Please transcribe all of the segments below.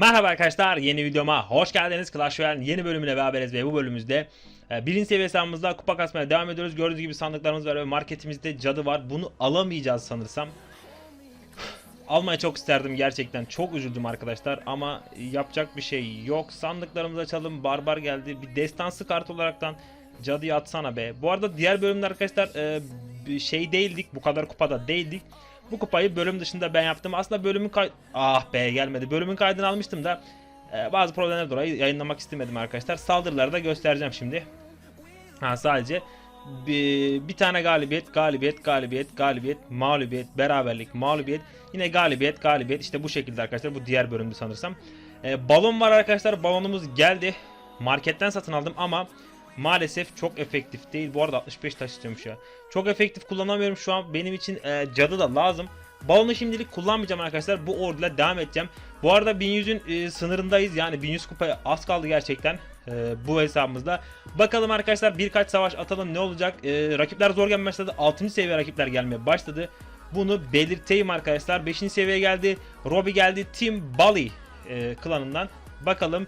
Merhaba arkadaşlar yeni videoma hoş geldiniz. Clash Royale'in yeni bölümüne beraberiz ve bu bölümümüzde e, birinci seviye hesabımızda kupa kasmaya devam ediyoruz. Gördüğünüz gibi sandıklarımız var ve marketimizde cadı var. Bunu alamayacağız sanırsam. Almayı çok isterdim gerçekten. Çok üzüldüm arkadaşlar ama yapacak bir şey yok. Sandıklarımızı açalım. Barbar geldi. Bir destansı kart olaraktan cadıyı atsana be. Bu arada diğer bölümde arkadaşlar e, şey değildik. Bu kadar kupada değildik. Bu kupayı bölüm dışında ben yaptım. Aslında bölümün kay... Ah be gelmedi. Bölümün kaydını almıştım da e, bazı problemler dolayı yayınlamak istemedim arkadaşlar. Saldırıları da göstereceğim şimdi. Ha sadece bir, bir tane galibiyet, galibiyet, galibiyet, galibiyet, mağlubiyet, beraberlik, mağlubiyet, yine galibiyet, galibiyet. İşte bu şekilde arkadaşlar. Bu diğer bölümde sanırsam. E, balon var arkadaşlar. Balonumuz geldi. Marketten satın aldım ama maalesef çok efektif değil. Bu arada 65 taş istiyormuş ya. Çok efektif kullanamıyorum şu an. Benim için e, cadı da lazım. Balonu şimdilik kullanmayacağım arkadaşlar. Bu orduyla devam edeceğim. Bu arada 1100'ün e, sınırındayız. Yani 1100 kupaya az kaldı gerçekten. e, bu hesabımızda. Bakalım arkadaşlar birkaç savaş atalım ne olacak. E, rakipler zor gelmeye başladı. 6. seviye rakipler gelmeye başladı. Bunu belirteyim arkadaşlar. 5. seviyeye geldi. Robbie geldi. Team Bali e, klanından. Bakalım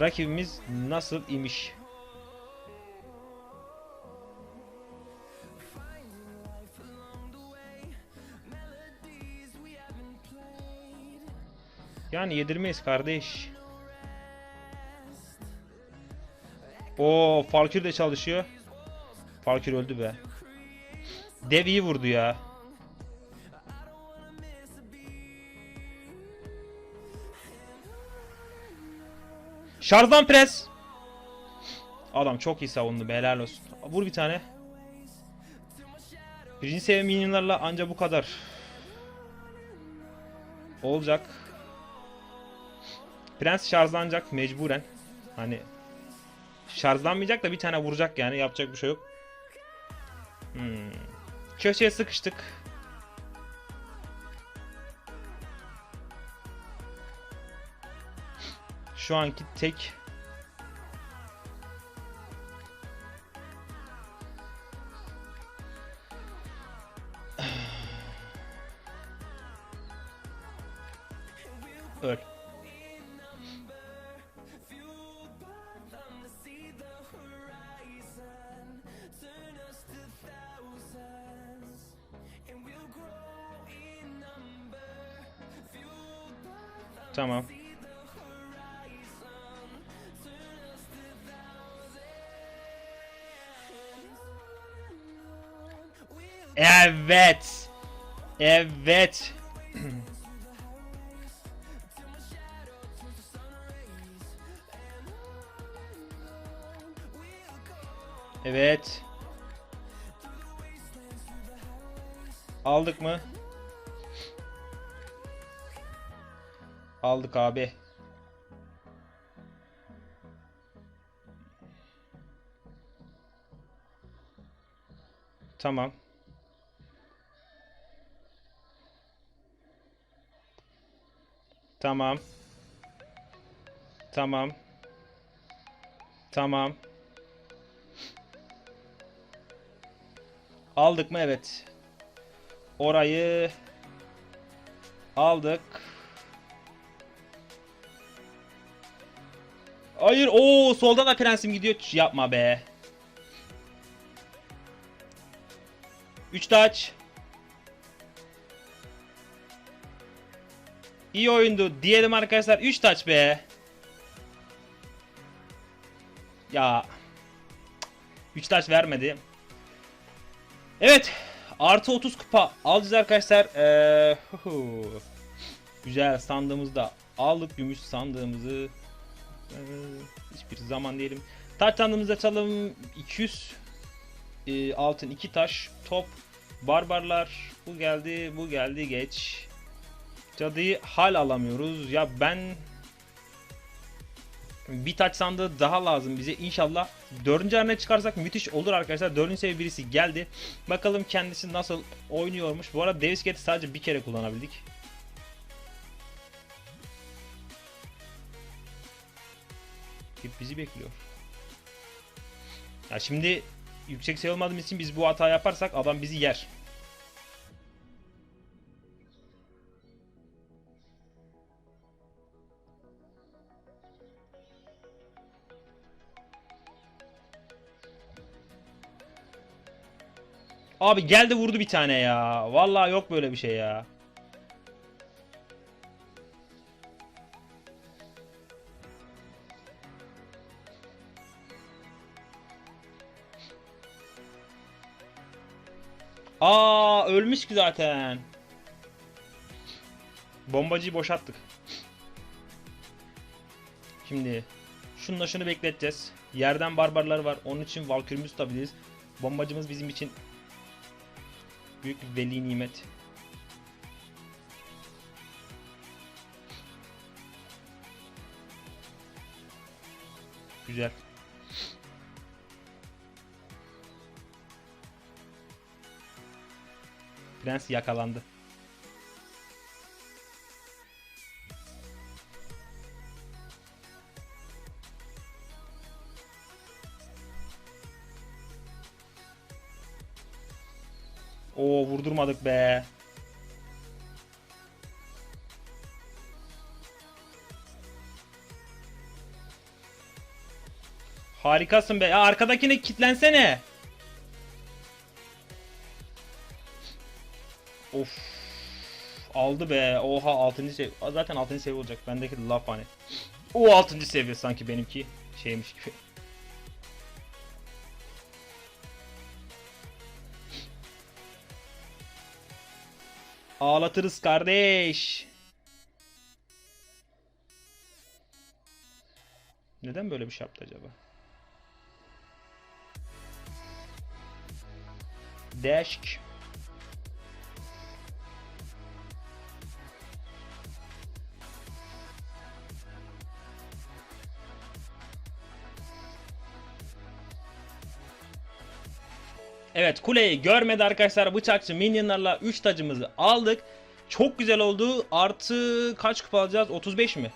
rakibimiz nasıl imiş. Yani yedirmeyiz kardeş. O Falkür de çalışıyor. Falkür öldü be. Dev iyi vurdu ya. Şarjdan pres. Adam çok iyi savundu be helal olsun. Vur bir tane. Birinci seviye minyonlarla anca bu kadar. Olacak. Prens şarjlanacak mecburen. Hani şarjlanmayacak da bir tane vuracak yani yapacak bir şey yok. Hmm. Köşeye sıkıştık. Şu anki tek Tamam. Evet. Evet. Evet. Aldık mı? Aldık abi. Tamam. Tamam. Tamam. Tamam. Aldık mı? Evet. Orayı aldık. Hayır. Oo solda da prensim gidiyor. Ç- Yapma be. 3 taç. İyi oyundu. Diyelim arkadaşlar 3 taç be. Ya. 3 taç vermedi. Evet. Artı 30 kupa alacağız arkadaşlar. Ee, huhu. güzel sandığımızı da aldık. Gümüş sandığımızı. Ee, hiçbir zaman diyelim. Taş sandığımızı açalım. 200 e, altın 2 taş. Top. Barbarlar. Bu geldi. Bu geldi. Geç. Cadıyı hal alamıyoruz. Ya ben bir taç sandığı daha lazım bize. İnşallah dördüncü haline çıkarsak müthiş olur arkadaşlar. Dördüncü seviye birisi geldi. Bakalım kendisi nasıl oynuyormuş. Bu arada Gate'i sadece bir kere kullanabildik. rakip bizi bekliyor. Ya şimdi yüksek sayı olmadığımız için biz bu hata yaparsak adam bizi yer. Abi geldi vurdu bir tane ya. Vallahi yok böyle bir şey ya. Aa ölmüş ki zaten. Bombacıyı boşalttık. Şimdi şununla şunu bekleteceğiz. Yerden barbarlar var. Onun için Valkürümüzü tutabiliriz. Bombacımız bizim için büyük veli nimet. Güzel. Prens yakalandı. Oo vurdurmadık be. Harikasın be. Ya arkadakine kitlensene. Aldı be. Oha 6. seviye. Zaten 6. seviye olacak. Bendeki laf hani. O 6. seviye sanki benimki. Şeymiş gibi. Ağlatırız kardeş. Neden böyle bir şey yaptı acaba? Deşk. Evet kuleyi görmedi arkadaşlar bıçakçı minyonlarla 3 tacımızı aldık. Çok güzel oldu. Artı kaç kupa alacağız? 35 mi?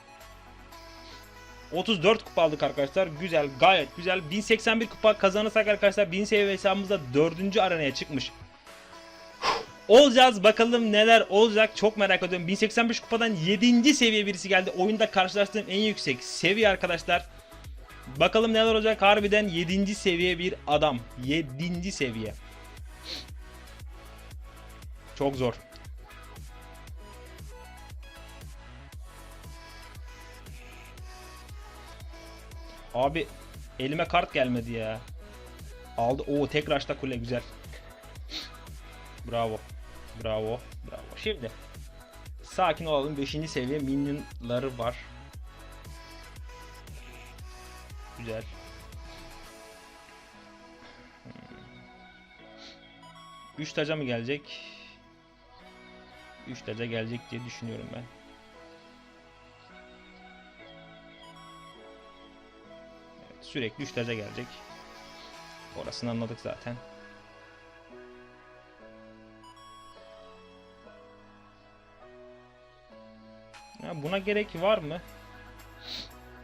34 kupa aldık arkadaşlar. Güzel gayet güzel. 1081 kupa kazanırsak arkadaşlar 1000 seviye hesabımızda 4. arenaya çıkmış. Olacağız bakalım neler olacak çok merak ediyorum. 1085 kupadan 7. seviye birisi geldi. Oyunda karşılaştığım en yüksek seviye arkadaşlar. Bakalım neler olacak harbiden 7. seviye bir adam. 7. seviye. Çok zor. Abi elime kart gelmedi ya. Aldı. Oo tek raşta kule güzel. Bravo. Bravo. Bravo. Şimdi sakin olalım. 5. seviye minyonları var. Güzel. 3 taca mı gelecek? 3 taca gelecek diye düşünüyorum ben. Evet, sürekli 3 taca gelecek. Orasını anladık zaten. Ya buna gerek var mı?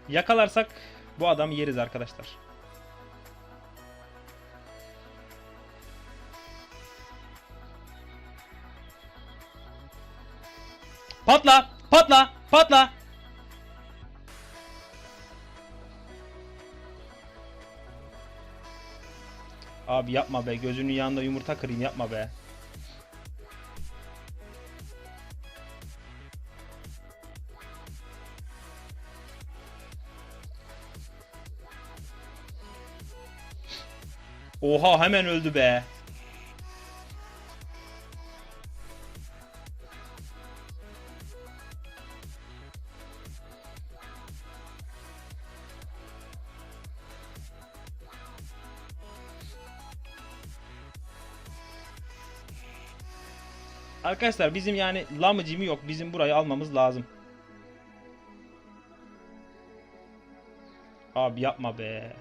Yakalarsak bu adamı yeriz arkadaşlar. Patla! Patla! Patla! Abi yapma be. Gözünün yanında yumurta kırayım yapma be. Oha hemen öldü be. Arkadaşlar bizim yani lamıcımı yok. Bizim burayı almamız lazım. Abi yapma be.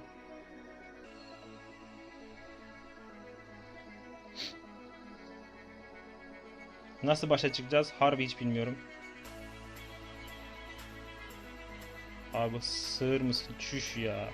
Nasıl başa çıkacağız? Harbi hiç bilmiyorum. Abi sığır mısın? Çüş ya.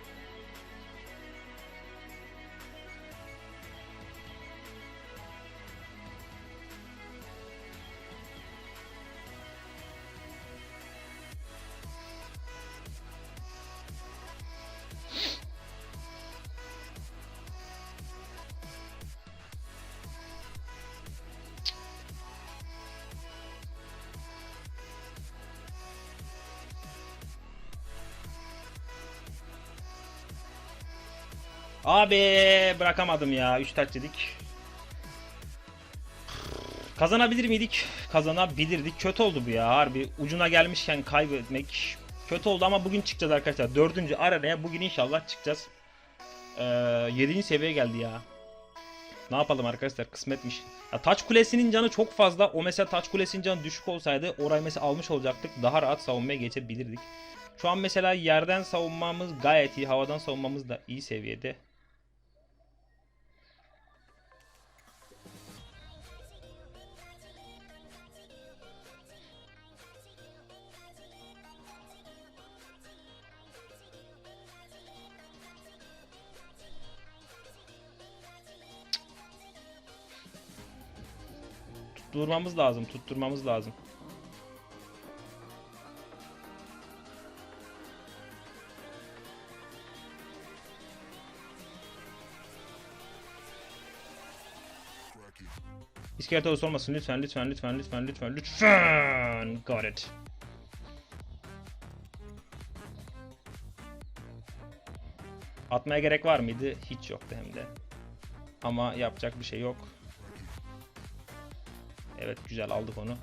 Abi bırakamadım ya. 3 taç yedik. Kazanabilir miydik? Kazanabilirdik. Kötü oldu bu ya. Harbi ucuna gelmişken kaybetmek kötü oldu ama bugün çıkacağız arkadaşlar. Dördüncü arenaya bugün inşallah çıkacağız. Ee, 7. seviyeye geldi ya. Ne yapalım arkadaşlar kısmetmiş. Ya taç kulesinin canı çok fazla. O mesela taç kulesinin canı düşük olsaydı orayı mesela almış olacaktık. Daha rahat savunmaya geçebilirdik. Şu an mesela yerden savunmamız gayet iyi. Havadan savunmamız da iyi seviyede. Tutturmamız lazım. Tutturmamız lazım. İskelet odası olmasın lütfen lütfen lütfen lütfen lütfen lütfen. Got it. Atmaya gerek var mıydı? Hiç yoktu hem de. Ama yapacak bir şey yok. Evet güzel aldık onu.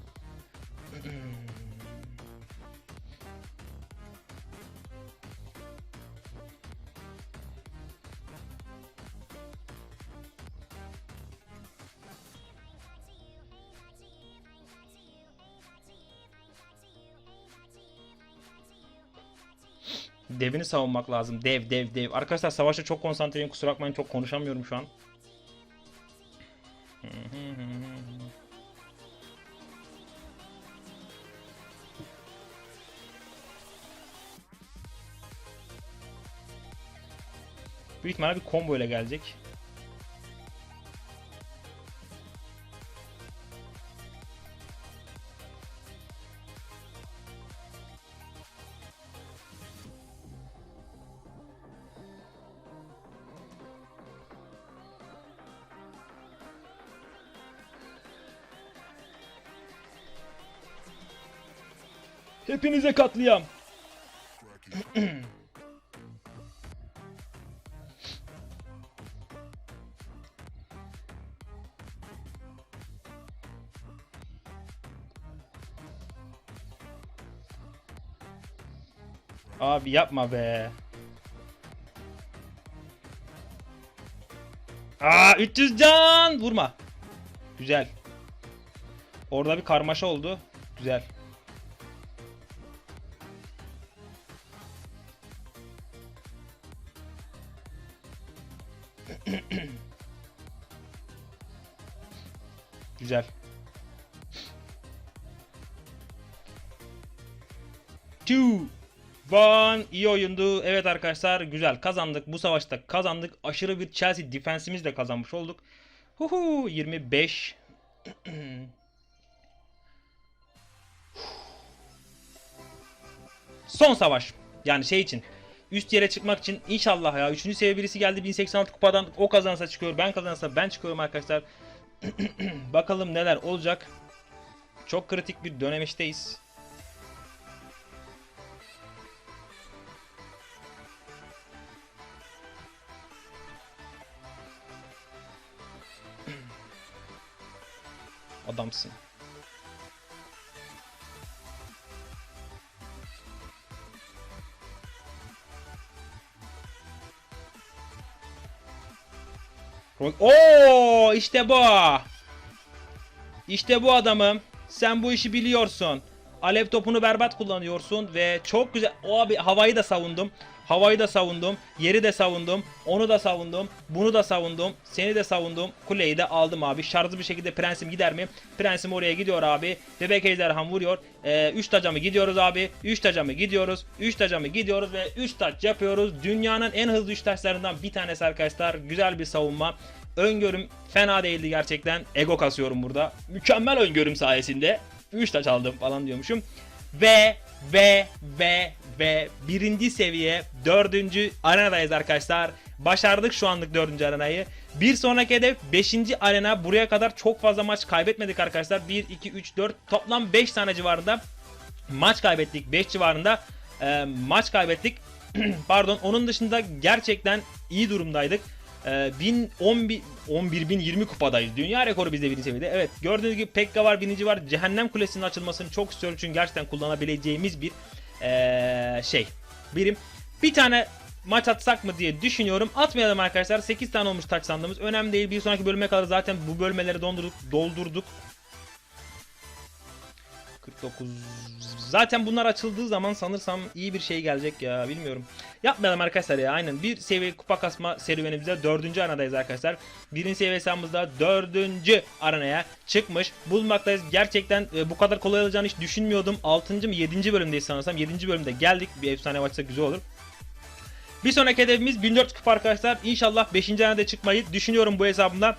Devini savunmak lazım. Dev dev dev. Arkadaşlar savaşta çok konsantreyim. Kusura bakmayın çok konuşamıyorum şu an. Büyük ihtimalle bir combo ile gelecek. Hepinize katliam. Abi yapma be. Aa 300 can vurma. Güzel. Orada bir karmaşa oldu. Güzel. Güzel. Two. One. iyi oyundu. Evet arkadaşlar güzel kazandık. Bu savaşta kazandık. Aşırı bir Chelsea defensimizle kazanmış olduk. Huhu 25. Son savaş. Yani şey için. Üst yere çıkmak için inşallah ya. 3. seviye birisi geldi 1086 kupadan o kazansa çıkıyor. Ben kazansa ben çıkıyorum arkadaşlar. Bakalım neler olacak. Çok kritik bir dönemişteyiz. Adamsın. Oo işte bu. İşte bu adamım. Sen bu işi biliyorsun. Alev topunu berbat kullanıyorsun ve çok güzel. O abi havayı da savundum. Havayı da savundum. Yeri de savundum. Onu da savundum. Bunu da savundum. Seni de savundum. Kuleyi de aldım abi. Şarjlı bir şekilde prensim gider mi? Prensim oraya gidiyor abi. Bebek ejderham vuruyor. 3 ee, tacamı gidiyoruz abi. 3 tacamı gidiyoruz. 3 tacamı gidiyoruz ve 3 taç yapıyoruz. Dünyanın en hızlı 3 taçlarından bir tanesi arkadaşlar. Güzel bir savunma. Öngörüm fena değildi gerçekten. Ego kasıyorum burada. Mükemmel öngörüm sayesinde 3 taç aldım falan diyormuşum. Ve ve ve ve birinci seviye dördüncü arenadayız arkadaşlar. Başardık şu anlık dördüncü arenayı. Bir sonraki hedef 5. arena. Buraya kadar çok fazla maç kaybetmedik arkadaşlar. 1, 2, 3, 4 toplam 5 tane civarında maç kaybettik. 5 civarında e, maç kaybettik. Pardon. Onun dışında gerçekten iyi durumdaydık. Ee, 1000 11 11020 kupadayız. Dünya rekoru bizde birinci seviyede. Evet gördüğünüz gibi Pekka var, Binici var. Cehennem Kulesi'nin açılmasını çok istiyorum çünkü gerçekten kullanabileceğimiz bir ee, şey. Birim. Bir tane maç atsak mı diye düşünüyorum. Atmayalım arkadaşlar. 8 tane olmuş taç sandığımız. Önemli değil. Bir sonraki bölüme kadar zaten bu bölmeleri dondurduk, doldurduk. 49 Zaten bunlar açıldığı zaman sanırsam iyi bir şey gelecek ya bilmiyorum. Yapmayalım arkadaşlar ya aynen. Bir seviye kupa kasma serüvenimizde dördüncü aranadayız arkadaşlar. Birinci seviye hesabımızda dördüncü aranaya çıkmış bulunmaktayız. Gerçekten e, bu kadar kolay olacağını hiç düşünmüyordum. Altıncı mı yedinci bölümdeyiz sanırsam. Yedinci bölümde geldik. Bir efsane maçsa güzel olur. Bir sonraki hedefimiz 1400 kupa arkadaşlar. İnşallah 5. aranada çıkmayı düşünüyorum bu hesabımda.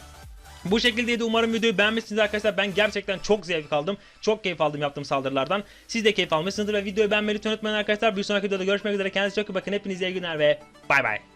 Bu şekildeydi umarım videoyu beğenmişsiniz arkadaşlar. Ben gerçekten çok zevk aldım. Çok keyif aldım yaptığım saldırılardan. Siz de keyif almışsınızdır ve videoyu beğenmeyi lütfen unutmayın arkadaşlar. Bir sonraki videoda görüşmek üzere. Kendinize çok iyi bakın. Hepinize iyi günler ve bay bay.